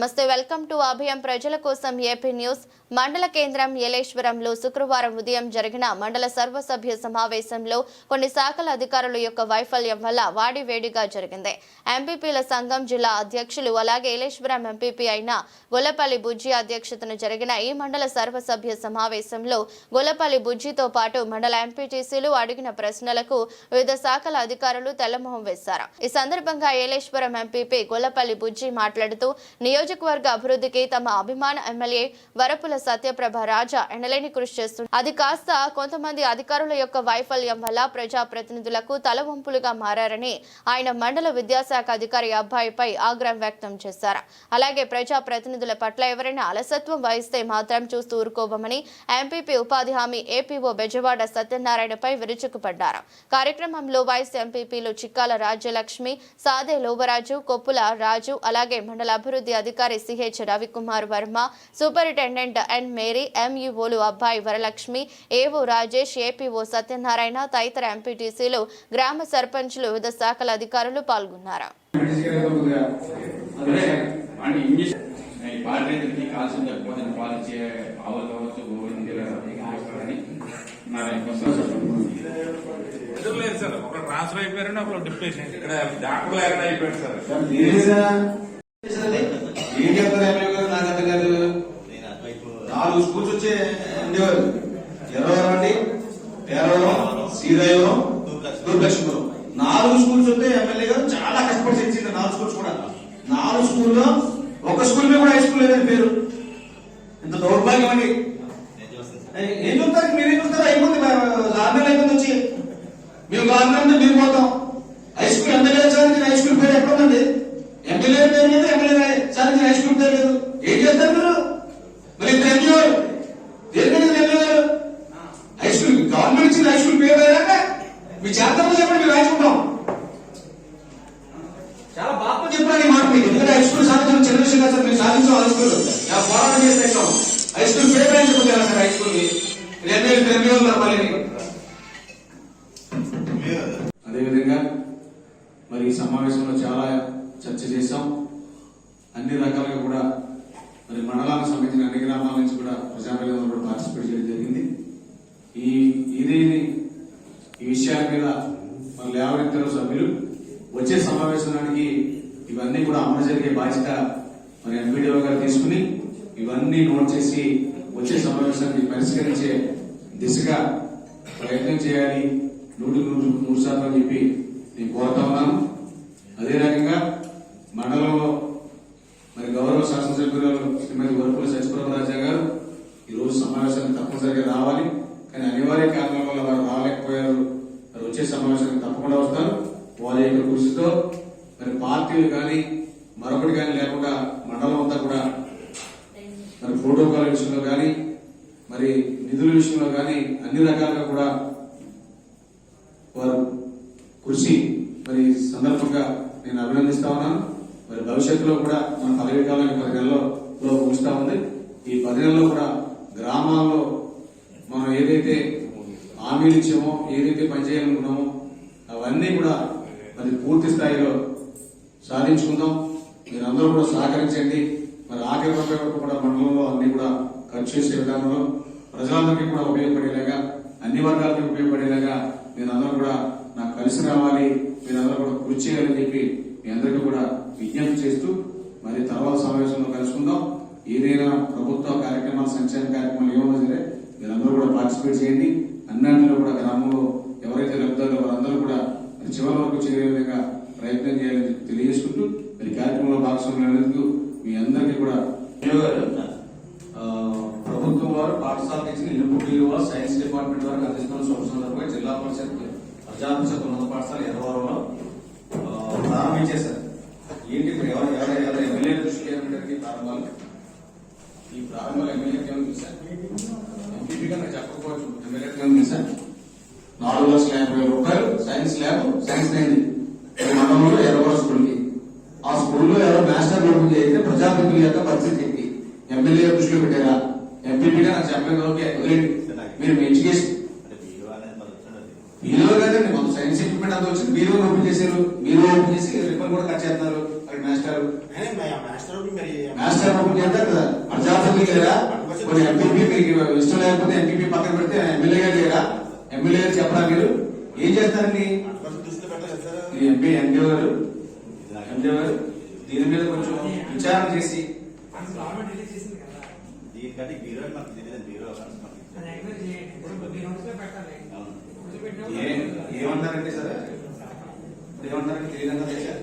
నమస్తే welcome to అభియం ప్రజల కోసం ఏపీ న్యూస్. మండల కేంద్రం ఏలేశ్వరంలో శుక్రవారం ఉదయం జరిగిన మండల సర్వసభ్య సమావేశంలో కొన్ని శాఖల అధికారుల యొక్క వైఫల్యం వల్ల వాడివేడిగా జరిగింది. ఎంపీపీల సంఘం జిల్లా అధ్యక్షులు అలాగే ఏలేశ్వరం ఎంపీపీ అయిన గొల్లపల్లి బుజ్జి అధ్యక్షతన జరిగిన ఈ మండల సర్వసభ్య సమావేశంలో గొల్లపల్లి బుజ్జితో పాటు మండల ఎంపీటీసీలు అడిగిన ప్రశ్నలకు వివిధ శాఖల అధికారులు తెల్లమొహం వేశారు. ఈ సందర్భంగా ఏలేశ్వరం ఎంపీపీ గొల్లపల్లి బుజ్జి మాట్లాడుతూ నియోజకవర్గ అభివృద్ధికి తమ అభిమాన ఎమ్మెల్యే వరపుల సత్యప్రభ రాజా ఎనలేని కృషి చేస్తుంది అది కాస్త కొంతమంది అధికారుల యొక్క వైఫల్యం వల్ల ప్రజా ప్రతినిధులకు తలవంపులుగా మారని ఆయన మండల విద్యాశాఖ అధికారి అబ్బాయిపై ఆగ్రహం వ్యక్తం చేశారు. అలాగే ప్రజా ప్రతినిధుల పట్ల ఎవరైనా అలసత్వం వహిస్తే మాత్రం చూస్తూ ఊరుకోవమని ఎంపీపీ ఉపాధి హామీ ఏపీఓ బెజవాడ సత్యనారాయణపై విరుచుకుపడ్డారు. కార్యక్రమంలో వైస్ ఎంపీపీలు చిక్కాల రాజ్యలక్ష్మి సాదే లోబరాజు కొప్పుల రాజు అలాగే మండల అభివృద్ధి అధికారి CH Ravikumar Varma superintendent N Mary ఎంఈఓలు అబ్బాయి వరలక్ష్మి ఏవో రాజేష్ ఏపీఓ సత్యనారాయణ తదితర ఎంపీటీసీలు గ్రామ సర్పంచ్లు వివిధ శాఖల అధికారులు పాల్గొన్నారు. ట్రాన్స్ఫర్ అయిపోయారని ఒక డిప్రెషన్. ఇక్కడ డాక్టర్ ఎక్కడ అయిపోయాడు సార్ ఏం చెప్తారు ఎమ్మెల్యే గారు నాకు అర్థం కాదు నాలుగు స్కూల్స్ వచ్చే ఉండేవారు ఎర్రవరం అండి పేరవరం శ్రీదైవరం దుర్లక్ష్మపురం నాలుగు స్కూల్స్ ఉంటే ఎమ్మెల్యే గారు చాలా కష్టపడి తెచ్చింది నాలుగు స్కూల్స్ కూడా. నాలుగు స్కూల్లో ఒక స్కూల్ మీద కూడా హై స్కూల్ లేదని పేరు. ఇంత దౌర్భాగ్యం అండి. ఏ- ఏం చూస్తారు? మీరేం చూస్తారు? అయిపోతుంది గవర్నమెంట్ అయిపోతుంది వచ్చి. మేము గవర్నమెంట్ మీరు పోతాం. High school MLA sir? High school పేరు ఎక్కడ ఉందండి? ఎమ్మెల్యే పేరు లేదు ఎమ్మెల్యే సార్ హై స్కూల్ పేరు లేదు. ఏం చేస్తారు మీరు? మరి ఇంత ఎంపీ దేనికంటే ఎంపీ హై స్కూల్ గవర్నమెంట్ ఇచ్చిన హై స్కూల్ పేరు లేదంటే మీ చేద్దామో చెప్పండి మీరు రాసుకుంటాం చాలా బాగా చెప్పాను ఈ మాట మీకు ఎందుకంటే హై స్కూల్ సాధించిన చిన్న విషయం కాదు సార్ మీరు సాధించాం హై స్కూల్ ఇలా పోరాటం చేస్తే ఎక్కాం. హై స్కూల్ పేరు అని చెప్పుకోవాలి మళ్ళీ అదేవిధంగా మరి ఈ సమావేశంలో చాలా చర్చ చేశాం. అన్ని రకాలుగా కూడా మరి మండలానికి సంబంధించిన అన్ని గ్రామాల నుంచి కూడా ప్రజాప్రతినిధులు కూడా పార్టిసిపేట్ చేయడం జరిగింది. ఈ ఇది ఈ విషయాల మీద మరి లేవనెత్తిన సభ్యులు వచ్చే సమావేశానికి ఇవన్నీ కూడా అమలు జరిగే బాధ్యత మరి ఎంపీడీఓ గారు తీసుకుని ఇవన్నీ నోట్ చేసి వచ్చే సమావేశాన్ని పరిష్కరించే దిశగా ప్రయత్నం చేయాలి. నూటికి నూరు నూరు శాతం చెప్పి నేను కోరుతా ఉన్నాను. అదే రకంగా మండలంలో మరి గౌరవ శాసనసభ్యులు శ్రీమతి వరపుల సత్యప్రభ రాజా గారు ఈ రోజు సమావేశానికి తప్పనిసరిగా రావాలి కానీ అనివార్య కారణాల వల్ల వారు రాలేకపోయారు మరి వచ్చే సమావేశానికి తప్పకుండా వస్తారు వారి యొక్క కృషితో మరి పార్టీలు కానీ మరొకటి కానీ లేకుండా మండలం అంతా కూడా మరి ప్రోటోకాల్ విషయంలో కానీ మరి నిధుల విషయంలో కానీ అన్ని రకాలుగా కూడా వారు కృషి మరి సందర్భంగా నేను అభినందిస్తా ఉన్నాను. మరి భవిష్యత్తులో కూడా మన పదవి కాలం పది నెలల్లో లో ముగుస్తా ఉంది. ఈ పది నెలల్లో కూడా గ్రామాల్లో మనం ఏదైతే హామీలు ఇచ్చామో ఏదైతే పనిచేయాలనుకున్నామో అవన్నీ కూడా మరి పూర్తి స్థాయిలో సాధించుకుందాం. మీరందరూ కూడా సహకరించండి. మరి ఆఖరి వరకు కూడా మండలంలో అన్ని కూడా ఖర్చు చేసే విధానంలో ప్రజలందరికీ కూడా ఉపయోగపడేలాగా అన్ని వర్గాలకి ఉపయోగపడేలాగా మీరందరూ కూడా నాకు కలిసి రావాలి మీరందరూ కూడా కృషి చేయాలని చెప్పి మీ అందరికీ కూడా విజ్ఞప్తి చేస్తూ మరి తర్వాత సమావేశంలో కలుసుకుందాం. ఏదైనా ప్రభుత్వ కార్యక్రమాలు సంక్షేమ కార్యక్రమాలు ఏమైనా సరే మీరందరూ కూడా పార్టిసిపేట్ చేయండి అన్నింటిలో కూడా గ్రామంలో ఎవరైతే లబ్ధారో వారందరూ కూడా మరి చివరి వరకు చేరే విధంగా ప్రయత్నం చేయాలని చెప్పి తెలియజేసుకుంటూ మరి కార్యక్రమంలో భాగస్వామ్యులందుకు మీ అందరికీ కూడా ఆ, ప్రభుత్వం వారు పాఠశాల ఇచ్చిన ఇన్పుట్ విలువ సైన్స్ డిపార్ట్మెంట్ వారికి అందిస్తున్న శుభ సందర్భంగా జిల్లా పరిషత్ ప్రజాపరిషత్ ఉన్నత పాఠశాల ఎర్రవరంలో ప్రారంభించేశారు ఏంటి ఇప్పుడు ఎవరు ఎవరు ఎవరు ఎమ్మెల్యే దృష్టి ఏమిటంటే ప్రారంభాలు? ఈ ప్రారంభాలు ఎమ్మెల్యే ఏమైనా తెలుసా ఎంపీపీగా నాకు చెప్పకపోవచ్చు ఎమ్మెల్యే ఏమైనా తెలుసా నాలుగు లక్షల యాభై వేల రూపాయలు సైన్స్ ల్యాబ్ సైన్స్ అయింది మండలంలో ఎర్రగొర స్కూల్కి ఆ స్కూల్లో ఎవరో మాస్టర్ నడుపు చేస్తే ప్రజాప్రతినిధుల యొక్క పరిస్థితి ఏంటి? ఎమ్మెల్యే దృష్టిలో పెట్టారా? ఎంపీపీగా నాకు చెప్పలేదు ఓకే వదిలేండి మీరు మీ ఎడ్యుకేషన్. మీలో కదండి మొత్తం సైన్స్ ఎక్విప్మెంట్ అంతా వచ్చింది. మీరు ఓపెన్ చేశారు? మీరు ఓపెన్ చేసి రిబ్బన్ కూడా కట్ చేస్తున్నారు. మరి మాస్టర్? మాస్టర్ మరి మాస్టర్ ఒకటి చేస్తారు కదా. కొన్ని ఎంపీపీ మీకు ఇష్టం లేకపోతే ఎంపీపీ పక్కన పెడితే ఎమ్మెల్యే గారు లేరా ఎమ్మెల్యే గారు చెప్పరా మీరు? ఏం చేస్తారండి? ఎంపీ ఎంపీ గారు ఎంపీ గారు దీని మీద కొంచెం విచారణ చేసి దీనికంటే బీరో మనకు తెలియదు బీరో అని మనకు అవును. ఏ- ఏమంటారంటే సార్? ఇప్పుడు ఏమంటారంటే తెలియదంగా చేశారు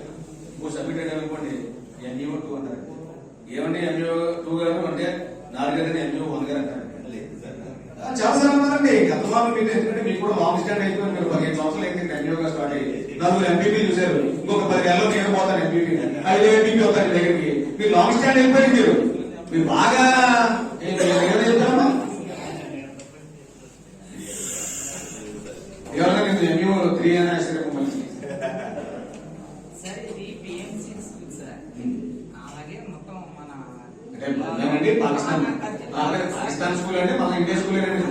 ఓ సబ్మిటెడ్ అనుకోండి. ఎంఈఓ టూ అంటారు. ఏమంటే ఎంఈఓ టూ గారు? అంటే నాలుగు గారు ఎంఈఓ వన్ గారు అంటారు. సార్. చాలా సార్లు ఉన్నారండి గతంలో మీరు ఎందుకంటే మీకు కూడా లాంగ్ స్టాండ్ అయిపోయింది మీరు పదిహేను సంవత్సరాలు అయితే ఎంపీగా స్టార్ట్ అయ్యి. నలుగురు ఎంపీపీ చూశారు. ఇంకొక పది నెలలో నేను పోతాను ఎంపీపీ ఐదు ఎంపీపీ అవుతాను దగ్గరికి. మీరు లాంగ్ స్టాండ్ అయిపోయింది మీరు. మీరు బాగా ఎవరైనా నేను ఎంఈఓ త్రీ అని ఆశ్చర్యం మళ్ళీ అంటే మనమేనండి పాకిస్తాన్. స్కూల్ అంటే మన ఇండియా స్కూల్ అండి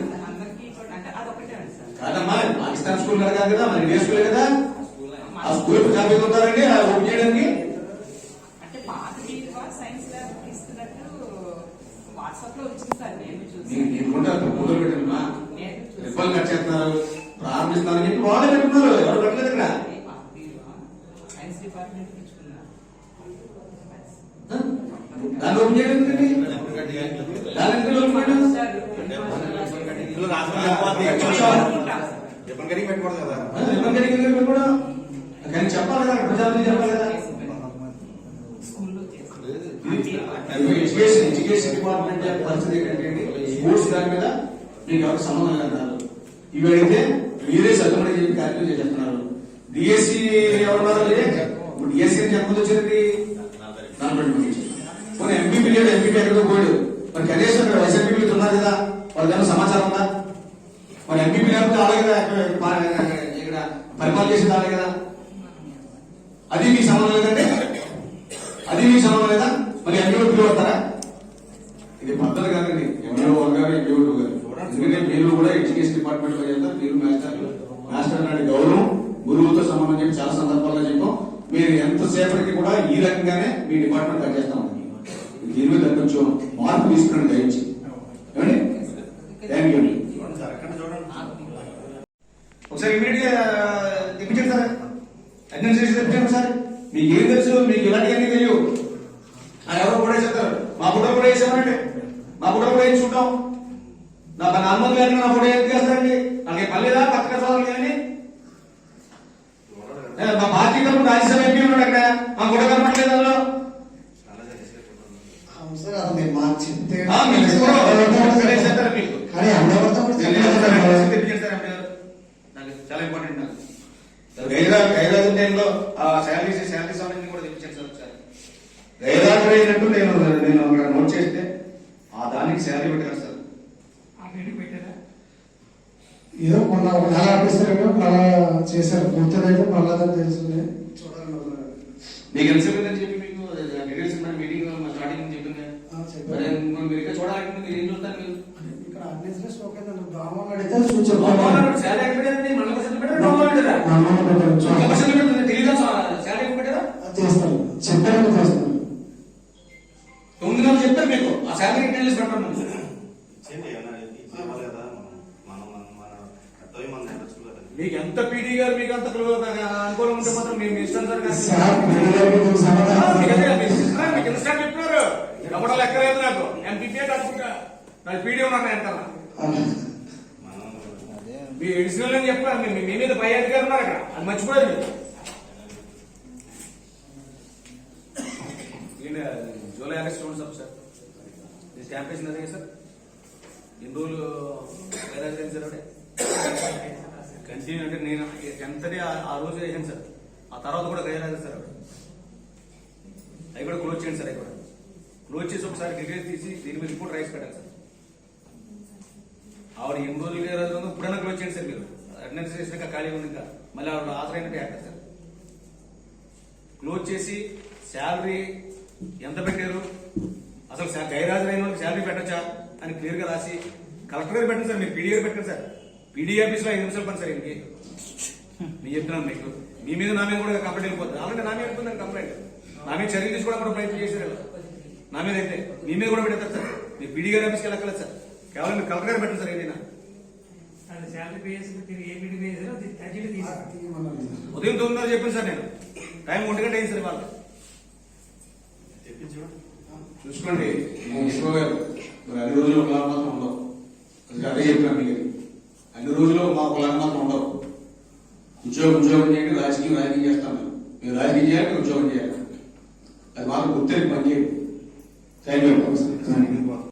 కాదమ్మా పాకిస్తాన్ స్కూల్ కాదు కదా మన ఇండియా స్కూలే కదా? ఆ స్కూల్. ప్రజాపతి ఉంటారండి ఆ ఓపెన్ చేయడానికి అంటే పాత వీలుగా సైన్స్ ల్యాబ్ ఇస్తున్నట్టు వాట్సాప్లో వచ్చింది సార్ నేను నేను చూసాను నేను మొదలు పెట్టమ్మా నేను రిబ్బన్ కట్ చేస్తున్నారు ప్రారంభిస్తున్నారని చెప్పి వాళ్ళే పెట్టుకున్నారు ఎవరు పెట్టలేదు ఇక్కడ? దాన్ని ఓపెన్ చేయడం దాని ఎందుకు ఓపెన్ పెట్టకూడదు కదా. రిబ్బన్ కటింగ్ పెట్టుకోవడం? కానీ చెప్పాలి కదా ప్రజాపతి చెప్పాలి కదా స్కూల్లో చేస్తాను ఇది ఎడ్యుకేషన్ డిపార్ట్మెంట్ పరిస్థితి ఏంటంటే స్పోర్ట్స్ దాని మీద మీకు ఎవరికి సంబంధం లేదన్నారు ఇవి అడిగితే మీరే సగమని చెప్పి కార్యక్రమం చేస్తున్నారు డిఎస్సి ఎవరున్నారు ఇప్పుడు డిఎస్సి అని చెప్పదు వచ్చింది నలభై మంది. పోనీ ఎంపీపీ లేడు ఎంపీపీ ఎక్కడికో పోయాడు. మరి కనీసం ఇక్కడ వైస్ ఎంపీపీ ఉన్నారు కదా వాళ్ళకన్నా సమాచారం ఉందా? మరి ఎంపీపీ లేకపోతే అలాగే ఇక్కడ పరిపాలన చేసింది అలాగే కదా? అది మీకు సంబంధం లేదంటే? అది మీకు సంబంధం లేదా? మరి ఎంపీ పిలువస్తారా ఇది పద్ధతి కాదండి ఎంపీఓ గారు ఎంపీఓ గారు. ఎందుకంటే మీరు కూడా ఎడ్యుకేషన్ డిపార్ట్మెంట్లో చేస్తారు మీరు మాస్టర్లు మాస్టర్ నాటి గౌరవం గురువుతో సంబంధం చెప్పి చాలా సందర్భాల్లో చెప్పాం. మీరు ఎంతసేపటికి కూడా ఈ రకంగానే మీ డిపార్ట్మెంట్ కట్టేస్తాం దీని మీద కొంచెం మార్పు తీసుకురండి దయించి ఏమండి? థ్యాంక్ యూ చూడండి సార్ ఎక్కడ చూడండి ఒకసారి ఇమీడియట్ తెప్పించండి సార్. అడ్మినిస్ట్రేషన్ తెప్పించండి సార్? మీకు ఏం తెలుసు? మీకు ఇలాంటివన్నీ తెలియవు. ఆ ఎవరో కూడా చెప్తారు మా ఫోటో కూడా వేసామంటే మా ఫోటో కూడా వేయించుకుంటాం నా నా అనుమతి లేకుండా నా ఫోటో ఎందుకు వేస్తారండి నాకు పర్లేదా పక్కన సోదరులు కానీ మా పార్టీ తరఫున రాజ్యసభ ఎంపీ ఉన్నాడు అక్కడ మా ఫోటో కనపడలేదు అందులో చాలా ఇంపార్టెంట్ నాకు గైరాజ్ గైరాజ్ టైంలో ఆ శాలరీస్ శాలరీస్ అవన్నీ కూడా తెప్పించాను సార్ ఒకసారి గైరాజ్ అయినట్టు నేను నేను నోట్ చేస్తే ఆ దానికి శాలరీ పెట్టాను సార్. ఏదో మొన్న ఒక నెల ఆపిస్తారేమో నెల చేశారు. పూర్తిదైతే ప్రహ్లాదం తెలుస్తుంది చూడాలి. మీకు ఎంతసేపు చెప్పి మీకు డీటెయిల్స్ మీటింగ్ స్టార్టింగ్ చెప్పింది. మరి మీరు ఇంకా చూడాలంటే మీరు ఏం చూస్తారు మీరు? ఇక్కడ అడ్మినిస్ట్రేషన్ ఓకే ఎక్కడ పెట్టారా? పెట్టారా? మీకు అంత అనుకూలం ఉంటే మాత్రం మేము ఇష్టం సార్ మీకు సమాధానం మీకైతే మీకు ఇష్టం, మీకు ఇన్స్టా చెప్పినారు ఎవడో లెక్కలేదు నాకు. ఎంపీపీ అనుకుంటా నాకు పీడీ వెనకాల మనం మీ ఎడిషనల్ అని చెప్పారు? మీ మీ మీద పై అధికారులు ఉన్నారు అక్కడ. అది మర్చిపోయారు మీరు. ఏంటి, జూలై ఆగస్ట్ చూడండి సార్ సార్. ఇది క్యాంపేషన్ అదే సార్. ఎన్ని రోజులు వైరాజ్ అయింది సార్ కంటిన్యూ అంటే నేను టెన్త్ ఆ- రోజు వేసాను సార్. ఆ తర్వాత కూడా గైరాజ్ సార్ అక్కడ అవి కూడా క్లోజ్ చేయండి సార్ అవి కూడా. క్లోజ్ చేసి ఒకసారి డీటెయిల్స్ తీసి దీని మీద రిపోర్ట్ రైస్ పెట్టాలి సార్. ఆవిడ ఎన్ని రోజులు గైరాజ్ ఇప్పుడైనా క్లోజ్ చేయండి సార్ మీరు. అటెండెన్స్ ఇంకా ఖాళీ ఉంది ఇంకా. మళ్ళీ ఆవిడ ఆసరైనట్టు యాక్టర్ సార్. క్లోజ్ చేసి శాలరీ ఎంత పెట్టారు? అసలు గైరాజు అయిన వాళ్ళకి శాలరీ పెట్టచ్చా? అని క్లియర్గా రాసి కలెక్టర్ గారు పెట్టండి సార్ మీరు పీడీ గారు పెట్టండి సార్. పీడీ ఆఫీస్లో ఐదు నిమిషాలు పని సార్ ఇంకే నేను చెప్తున్నాను మీకు. మీ మీద నా మీద కూడా కంప్లైంట్ వెళ్ళిపోతుంది. అలాంటి నా మీద వెళ్ళిపోతుంది కంప్లైంట్. నా మీద చర్యలు తీసుకోవడం కూడా ప్రయత్నం చేశారు. నా మీద అయితే. మీ మీద కూడా పెడతారు సార్. మీరు పీడీ గారు ఆఫీస్కి వెళ్ళక్కలేదు సార్. కేవలం మీరు కలెక్టర్ గారు పెట్టండి సార్ ఏదైనా. ఉదయం తొమ్మిదిన్నర చెప్పాను సార్ నేను. టైం ఒంటి గంట అయింది సార్ వాళ్ళు చూసుకోండి. గారు మరి అన్ని రోజులు ఉండవు అది అదే చెప్పాను మీకు. అన్ని రోజులు మా ఒకలాగా మాత్రం ఉండవు. ఉద్యోగం ఉద్యోగం చేయండి రాజకీయం రాజకీయం చేస్తాం మేము. మీరు రాజకీయం చేయాలి ఉద్యోగం చేయాలి. అది మాత్రం గుర్తెరికి పనిచేయండి థ్యాంక్ యూ.